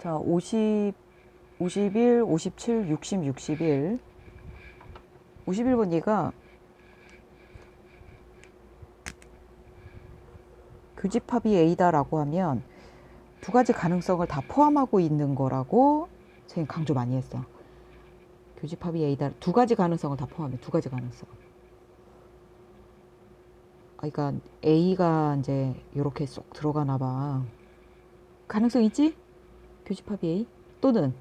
자, 50, 51, 57, 60, 61. 51번 얘가 교집합이 A다라고 하면 두 가지 가능성을 다 포함하고 있는 거라고 선생님 강조 많이 했어. 교집합이 A다 두 가지 가능성을 다 포함해. 두 가지 가능성. 아, 그러니까 A가 이제 이렇게 쏙 들어가나 봐. 가능성 있지? 교집합이 A 또는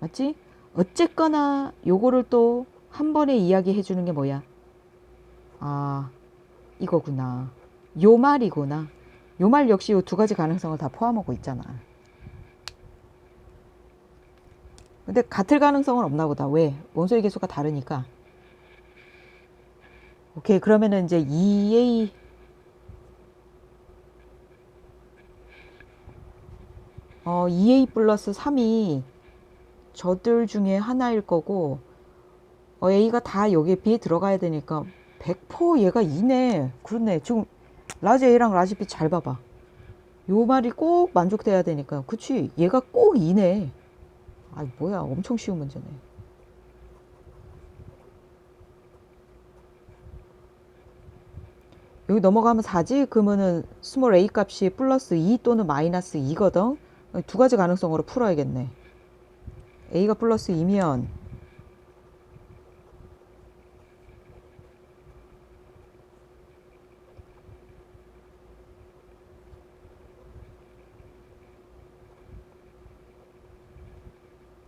맞지? 어쨌거나 요거를 또 한 번에 이야기해 주는 게 뭐야? 아, 이거구나. 요 말이구나. 요 말 역시 요 두 가지 가능성을 다 포함하고 있잖아. 근데 같을 가능성은 없나 보다. 왜? 원소의 개수가 다르니까. 오케이. 그러면은 이제 2A 어, 2A 플러스 3이 저들 중에 하나일 거고 어, A가 다 여기에 B에 들어가야 되니까 100% 얘가 2네. 그렇네. 지금 라지 A랑 라지 B 잘 봐봐. 요 말이 꼭 만족돼야 되니까. 그치? 얘가 꼭 2네. 아 뭐야. 엄청 쉬운 문제네. 여기 넘어가면 4지? 그러면은 스몰 a 값이 플러스 2 또는 마이너스 2거든? 두 가지 가능성으로 풀어야겠네. a가 플러스 2면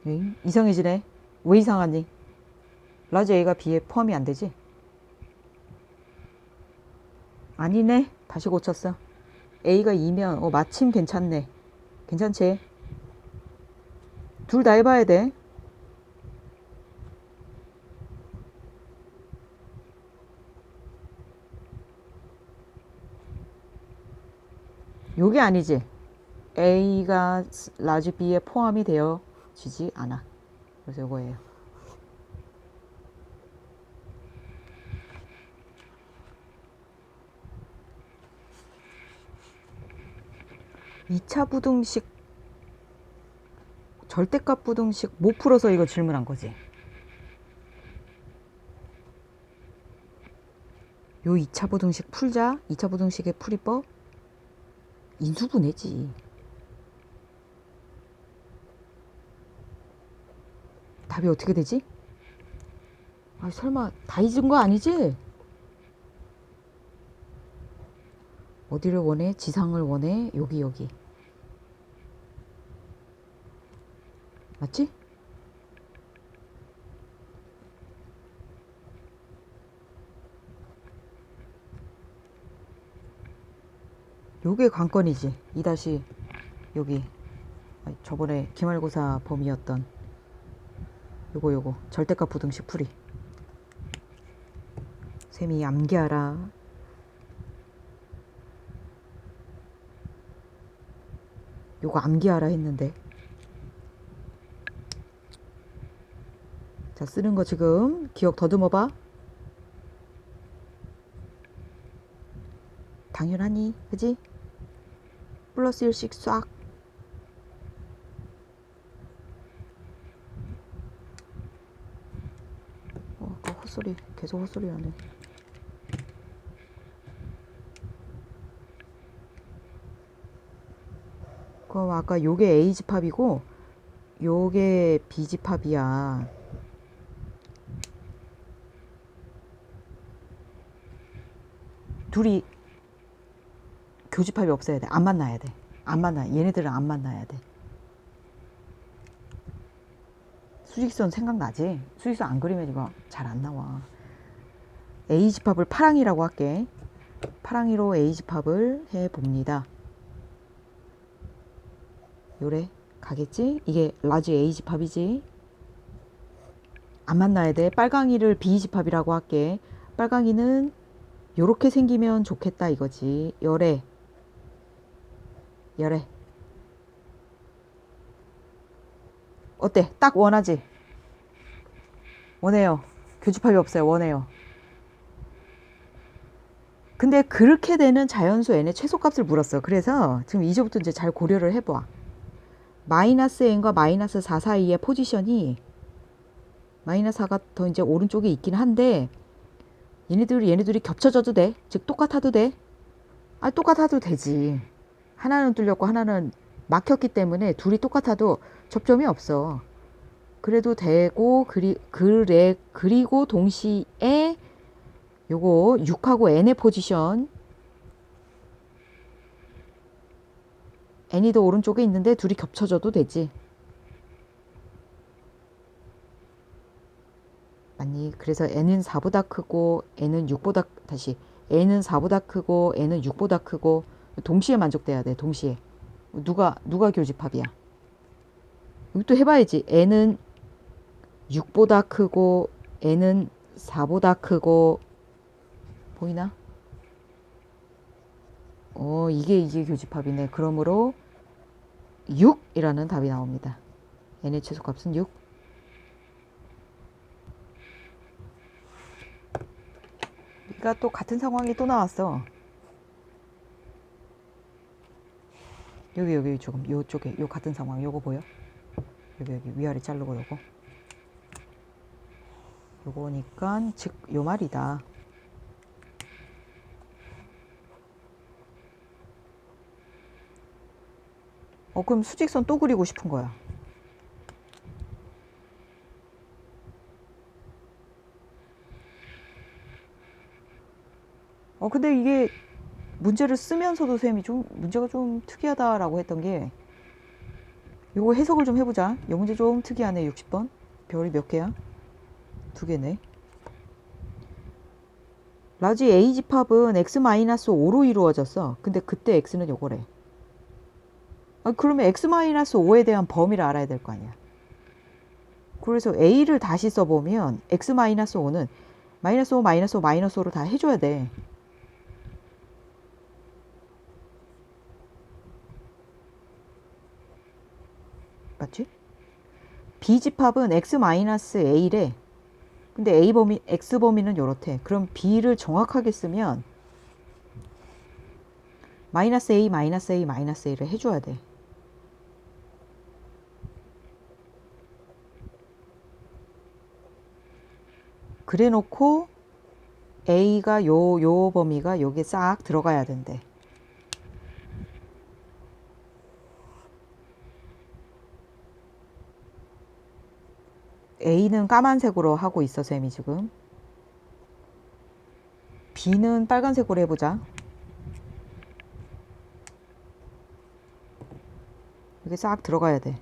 에잉? 이상해지네. 왜 이상하니? 라지 a가 b에 포함이 안 되지? 아니네. 다시 고쳤어. a가 2면 어, 마침 괜찮네. 괜찮지? 둘 다 해봐야 돼. 요게 아니지. A가 라지 B에 포함이 되어지지 않아. 그래서 요거예요. 이차 부등식 절대값 부등식 못 풀어서 이거 질문한 거지. 요 2차 부등식 풀자. 2차 부등식의 풀이법 인수분해지. 답이 어떻게 되지? 아, 설마 다 잊은 거 아니지? 어디를 원해? 지상을 원해? 여기 여기. 맞지? 요게 관건이지. 이 다시 여기 저번에 기말고사 범위였던 요거 요거 절대값 부등식 풀이. 쌤이 암기하라. 요거 암기하라 했는데 자 쓰는 거 지금 기억 더듬어 봐. 당연하니 그지? 플러스 1씩 싹. 어, 아까 헛소리 계속 헛소리 하네. 그럼 아까 요게 A 집합이고 요게 B 집합이야. 둘이 교집합이 없어야 돼. 안 만나야 돼. 안 만나. 얘네들은 안 만나야 돼. 수직선 생각나지? 수직선 안 그리면 이거 잘 안 나와. A 집합을 파랑이라고 할게. 파랑이로 A 집합을 해 봅니다. 요래 가겠지? 이게 라지 A 집합이지? 안 만나야 돼. 빨강이를 B 집합이라고 할게. 빨강이는 요렇게 생기면 좋겠다 이거지. 열애. 열애. 어때? 딱 원하지? 원해요. 교집합이 없어요. 원해요. 근데 그렇게 되는 자연수 n의 최소값을 물었어. 그래서 지금 이제부터 이제 잘 고려를 해봐. 마이너스 n과 마이너스 4 사이의 포지션이 마이너스 4가 더 이제 오른쪽에 있긴 한데 얘네들이 얘네들이 겹쳐져도 돼. 즉 똑같아도 돼. 아 똑같아도 되지. 하나는 뚫렸고 하나는 막혔기 때문에 둘이 똑같아도 접점이 없어. 그래도 되고 그리 그래 그리고 동시에 요거 6하고 n의 포지션 n이 더 오른쪽에 있는데 둘이 겹쳐져도 되지. 맞니? 그래서 n은 4보다 크고 n은 6보다 다시 n은 4보다 크고 n은 6보다 크고 동시에 만족돼야 돼. 동시에. 누가 누가 교집합이야? 또 해봐야지. n은 6보다 크고 n은 4보다 크고 보이나? 어 이게 이게 교집합이네. 그러므로 6이라는 답이 나옵니다. n의 최소값은 6. 우리가 또 같은 상황이 또 나왔어. 여기 여기 조금 요쪽에 요 같은 상황 요거 보여? 여기 여기 위아래 자르고 요거 요거니까 즉 요 말이다. 어 그럼 수직선 또 그리고 싶은 거야. 어 근데 이게 문제를 쓰면서도 쌤이 좀 문제가 좀 특이하다라고 했던 게 요거 해석을 좀 해보자. 요 문제 좀 특이하네. 60번. 별이 몇 개야? 두 개네. 라지 A 집합은 x-5로 이루어졌어. 근데 그때 x는 요거래. 아, 그러면 x-5에 대한 범위를 알아야 될 거 아니야. 그래서 a를 다시 써보면 x-5는 마이너스 5, 마이너스 5, 마이너스 5로 다 해줘야 돼. 맞지? B 집합은 x-a래. 근데 a 범위, x 범위는 요렇대. 그럼 b를 정확하게 쓰면 마이너스 a, 마이너스 a, 마이너스 a를 해줘야 돼. 그래 놓고 a가 요, 요 범위가 여기에 싹 들어가야 된대. A는 까만색으로 하고 있어, 쌤이 지금. B는 빨간색으로 해보자. 여기 싹 들어가야 돼.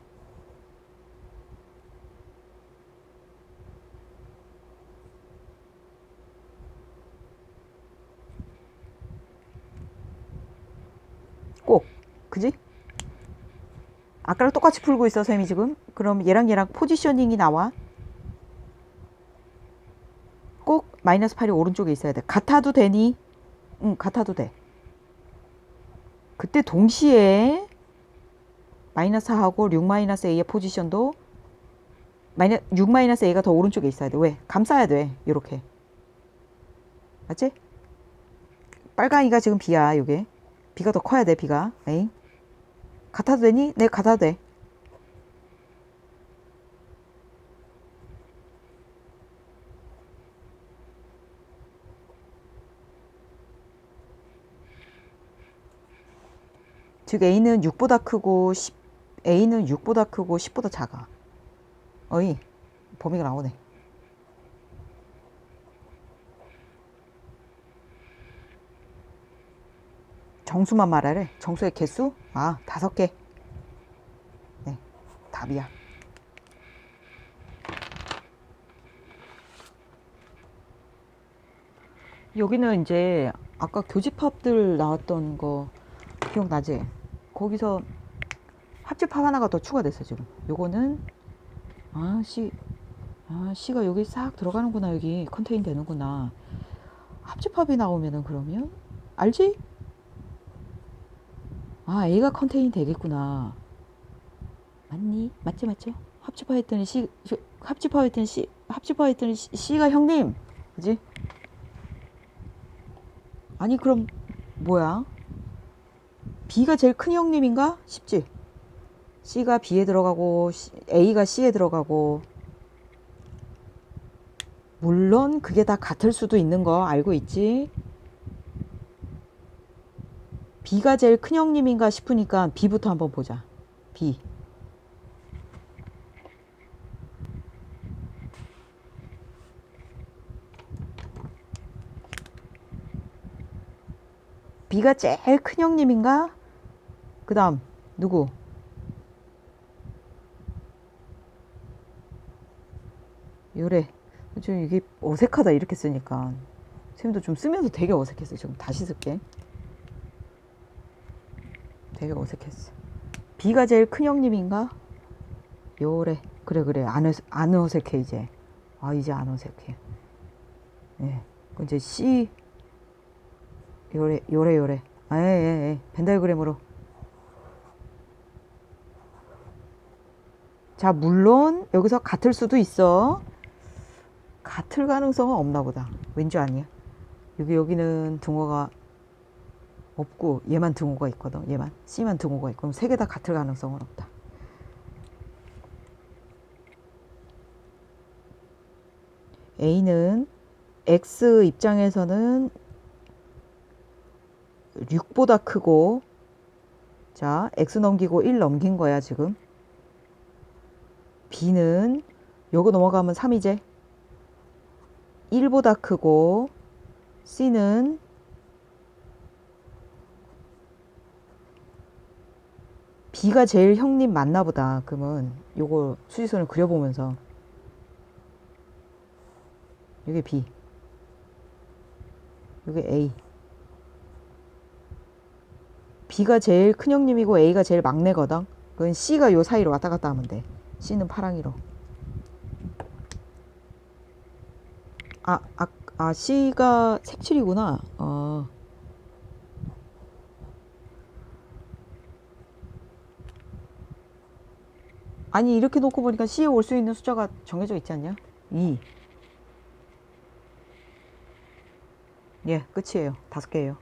꼭, 그지? 아까랑 똑같이 풀고 있어, 쌤이 지금. 그럼 얘랑 얘랑 포지셔닝이 나와. 꼭 마이너스 8이 오른쪽에 있어야 돼. 같아도 되니? 응, 같아도 돼. 그때 동시에 마이너스 4하고 6 마이너스 a의 포지션도 마이너 6 마이너스 a가 더 오른쪽에 있어야 돼. 왜? 감싸야 돼. 이렇게. 맞지? 빨강이가 지금 b야, 요게. b가 더 커야 돼, b가. 에이. 같아도 되니? 네, 같아도 돼. 즉 a는 6보다 크고 10, a는 6보다 크고 10보다 작아. 어이, 범위가 나오네. 정수만 말하래. 정수의 개수? 아, 다섯 개. 네, 답이야. 여기는 이제 아까 교집합들 나왔던 거 기억나지? 거기서 합집합 하나가 더 추가됐어 지금. 요거는 아 씨, 아 씨가 여기 싹 들어가는구나 여기 컨테인 되는구나. 합집합이 나오면은 그러면 알지? 아 A가 컨테인 되겠구나. 맞니? 맞지 맞죠? 합집합했더니 C 합집합했더니 C 합집합했더니 C가 형님, 그지? 아니 그럼 뭐야? B가 제일 큰 형님인가? 쉽지? C가 B에 들어가고 A가 C에 들어가고 물론 그게 다 같을 수도 있는 거 알고 있지? B가 제일 큰 형님인가 싶으니까 B부터 한번 보자. B. B가 제일 큰 형님인가? 그 다음, 누구? 요래. 좀 이게 어색하다, 이렇게 쓰니까. 쌤도 좀 쓰면서 되게 어색했어. 지금 다시 쓸게. 되게 어색했어. B가 제일 큰 형님인가? 요래. 그래, 그래. 안, 어색, 안 어색해, 이제. 아, 이제 안 어색해. 예. 그 이제 C. 요래, 요래, 요래. 아, 예, 예, 예. 벤다이그램으로. 자, 물론 여기서 같을 수도 있어. 같을 가능성은 없나 보다. 왠지 아니야. 여기, 여기는 등호가 없고, 얘만 등호가 있거든. 얘만. C만 등호가 있고. 그럼 세 개 다 같을 가능성은 없다. A는 X 입장에서는 6보다 크고 자 x 넘기고 1 넘긴 거야 지금 b는 요거 넘어가면 3이제 1보다 크고 c는 b가 제일 형님 맞나 보다 그러면 요거 수지선을 그려보면서 요게 b 요게 a B가 제일 큰 형님이고 A가 제일 막내거든. 그건 C가 요 사이로 왔다 갔다 하면 돼. C는 파랑이로. 아, 아, 아 C가 색칠이구나. 어. 아니 이렇게 놓고 보니까 C에 올 수 있는 숫자가 정해져 있지 않냐? 2. 예, 끝이에요. 다섯 개예요.